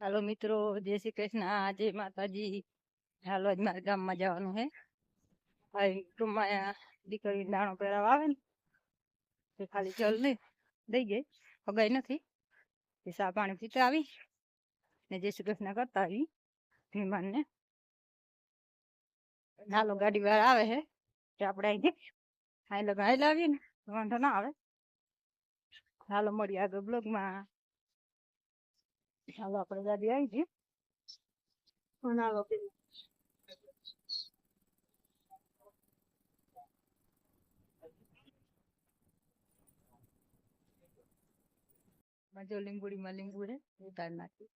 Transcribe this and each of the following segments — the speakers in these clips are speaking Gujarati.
હાલો મિત્રો, જય શ્રી કૃષ્ણ. જય માતાજી હાલો આજ મારા ગામમાં જવાનું છે ટુંબાયા દીકરી દાણો પહેરાવા આવે ને, તે ખાલી ચલ ને દઈ ગઈ. હગાઈ નથી. તે સા પાણી પીતા આવી ને જય શ્રી કૃષ્ણ કરતા આવી વિમાનને હાલો ગાડી વાર આવે છે તે આપણે અહીંથી અહીં લગા અહીં લાવીએ ને, વાંધો ના આવે. હાલો મળીએ આગળ બ્લોગમાં હાલો આપણે દાદી આવી જઈએ માં જો લીંબુડીમાં લીંબુ છે ઉતાર નાખી.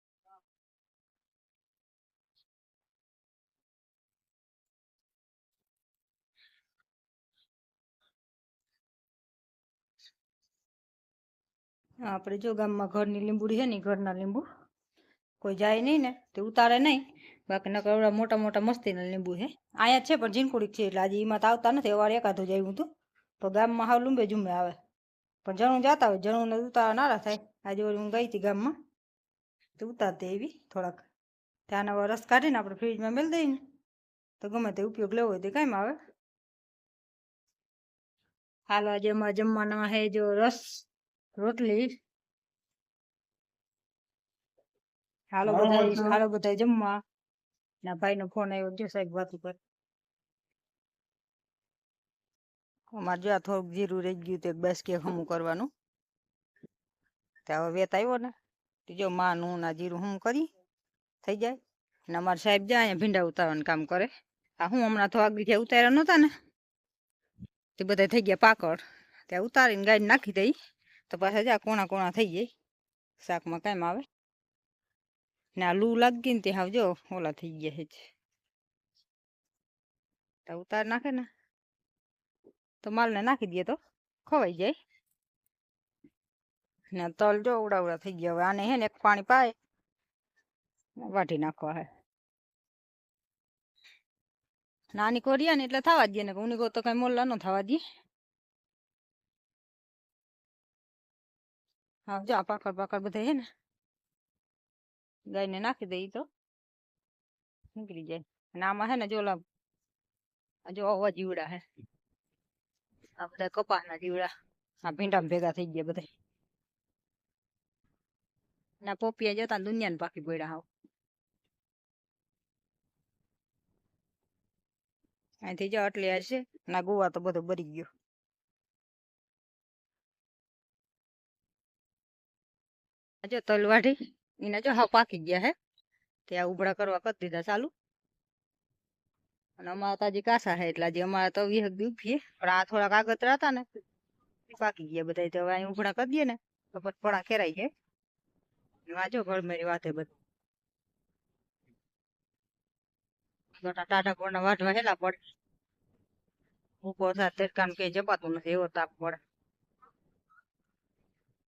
આપણે જો ગામમાં લીંબુડી છે ને ઘર ઘરના લીંબુ. કોઈ જાય નહીં ને, તે ઉતારે નહીં. બાકી નકર એવડા મોટા મોટા મસ્તીના લીંબુ છે અહીંયા છે, પણ જીનકુડી છે એટલે આજે એમાં તો આવતા નથી. અવાર એકાદું જ આવ્યું હતું. તો ગામમાં હાવ લુંબે જુંબે આવે. પણ જણું જાતા હોય જણું ને ઉતારા નારા થાય. આજે હું ગઈ હતી ગામમાં. તો ઉતારતી એવી થોડાક. ત્યાં આવા રસ કાઢીને આપણે ફ્રીજમાં મેળ દઈએ તો ગમે તે ઉપયોગ લેવો હોય તે કેમ આવે. હાલો, આજે અમારા જમવાના છે જો રસ, રોટલી હાલો બધા હાલો બધા જમવા. ના ભાઈ નો ફોન આવ્યો જો સાહેબ વાત ઉપર. અમારે જો આ થોડુંક જીરું રહી ગયું તે બસ કે હમું કરવાનું. તે હવે વેત આવ્યો ને તો જો માં નું ના જીરું હું કરી થઈ જાય. ને અમારા સાહેબ જાય અહીંયા ભીંડા ઉતારવાનું કામ કરે. આ હું હમણાં તો આગળ ઉતાર્યા નહોતા ને તે બધા થઈ ગયા પાકડ ત્યાં ઉતારીને ગાડી નાખી દઈ તો પાછા જા કોણા કોણા થઈ જાય. શાકમાં કાંઈ આવે ને આ લૂ લાગી ને તે હાવ જો ઓલા થઈ ગયા છે તો ઉતાર નાખે ને તો માલને નાખી દઈએ તો ખોવાઈ જાય ને તલ જો ઉડા ઉડા થઈ ગયા હવે આને હે ને એક પાણી પાય વાટી નાખવા હે નાની કોરિયા ને એટલે થવા દઈએ ને ઉની તો કઈ મોલ્લા નો થવા દઈએ હા જો આ પાકડ પાકડ બધા હે ને ગાયને નાખી દઈ તો. નીકળી જાય. અને આમાં હે ને જો જો આવા જીવડા હે. આ બધા કપાસના જીવડા. આ ભીંડામાં ભેગા થઈ ગયા બધા ના પોપિયા જતા દુનિયાને પાકી પડ્યા હાવ. અહીંથી જો એટલે હશે, ના ગોવા તો બધો બરી ગયો. જો તલ વાઢી એના જો હા પાકી ગયા હે ત્યાં ઉભડા કરવા કરી દીધા ચાલુ. અને અમારા તો હજી કાસા હે એટલે જે અમારા તો ઉભીએ પણ આ થોડાક આગતરા હતા ને પાકી ગયા બધા તો હવે અહીં ઉભડા કરી દઈએ ને, તો પછી પડા ખેરાઈ છે વાંચો ઘરમેરી વાતે બધું. ટાટા કોરના વાટવા હેલા પડે. ઉપર સાથે કામ કે જપાતું નથી, એવો તાપ પડે.